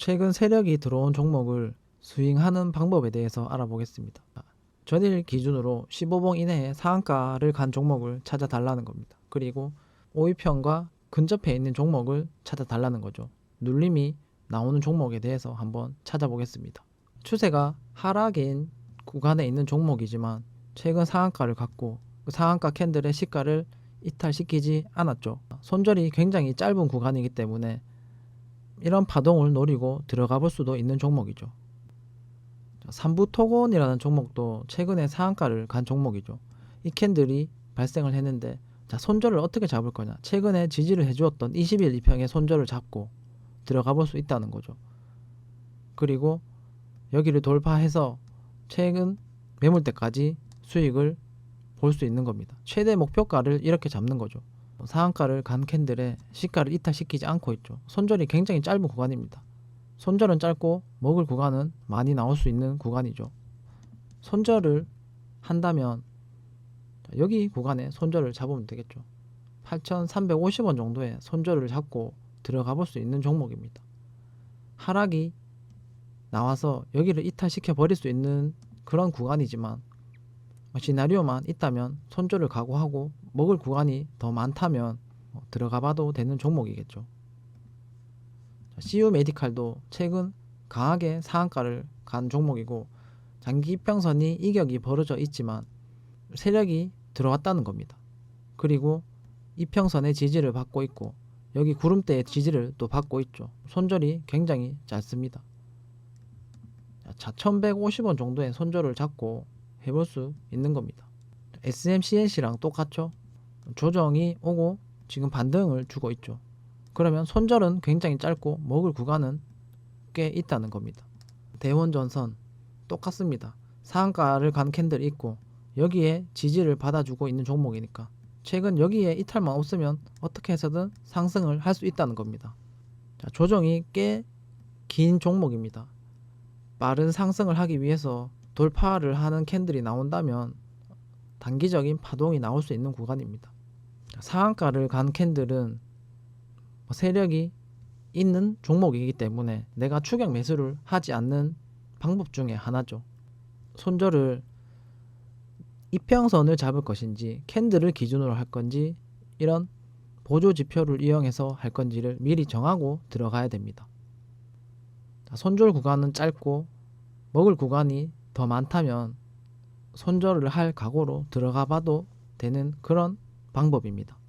최근 세력이 들어온 종목을 스윙하는 방법에 대해서 알아보겠습니다. 전일 기준으로 15봉 이내에 상한가를 간 종목을 찾아달라는 겁니다. 그리고 5위편과 근접해 있는 종목을 찾아달라는 거죠. 눌림이 나오는 종목에 대해서 한번 찾아보겠습니다. 추세가 하락인 구간에 있는 종목이지만 최근 상한가를 갖고 그 상한가 캔들의 시가를 이탈시키지 않았죠. 손절이 굉장히 짧은 구간이기 때문에 이런 파동을 노리고 들어가 볼 수도 있는 종목이죠. 삼부토건이라는 종목도 최근에 상한가를 간 종목이죠. 이 캔들이 발생을 했는데 자 손절을 어떻게 잡을 거냐 최근에 지지를 해주었던 21 이평의 손절을 잡고 들어가 볼 수 있다는 거죠 그리고 여기를 돌파해서 최근 매물대까지 수익을 볼 수 있는 겁니다 최대 목표가를 이렇게 잡는 거죠 상한가를 간 캔들에 시가를 이탈시키지 않고 있죠 손절이 굉장히 짧은 구간입니다 손절은 짧고 먹을 구간은 많이 나올 수 있는 구간이죠 손절을 한다면 자, 여기 구간에 손절을 잡으면 되겠죠. 8,350원 정도의 손절을 잡고 들어가 볼 수 있는 종목입니다. 하락이 나와서 여기를 이탈시켜 버릴 수 있는 그런 구간이지만 뭐 시나리오만 있다면 손절을 각오하고 먹을 구간이 더 많다면 뭐 들어가 봐도 되는 종목이겠죠. 자, CU 메디칼도 최근 강하게 상한가를 간 종목이고 장기 평선이 이격이 벌어져 있지만 세력이 들어왔다는 겁니다. 그리고 이평선의 지지를 받고 있고 여기 구름대의 지지를 또 받고 있죠. 손절이 굉장히 짧습니다. 자, 1150원 정도의 손절을 잡고 해볼 수 있는 겁니다. SMCNC랑 똑같죠. 조정이 오고 지금 반등을 주고 있죠. 그러면 손절은 굉장히 짧고 먹을 구간은 꽤 있다는 겁니다. 대원전선 똑같습니다. 상한가를 간 캔들이 있고 여기에 지지를 받아주고 있는 종목이니까 최근 여기에 이탈만 없으면 어떻게 해서든 상승을 할 수 있다는 겁니다. 자, 조정이 꽤 긴 종목입니다. 빠른 상승을 하기 위해서 돌파를 하는 캔들이 나온다면 단기적인 파동이 나올 수 있는 구간입니다. 자, 상한가를 간 캔들은 뭐 세력이 있는 종목이기 때문에 내가 추격 매수를 하지 않는 방법 중에 하나죠. 손절을 이평선을 잡을 것인지 캔들을 기준으로 할 건지 이런 보조 지표를 이용해서 할 건지를 미리 정하고 들어가야 됩니다. 자, 손절 구간은 짧고 먹을 구간이 더 많다면 손절을 할 각오로 들어가 봐도 되는 그런 방법입니다.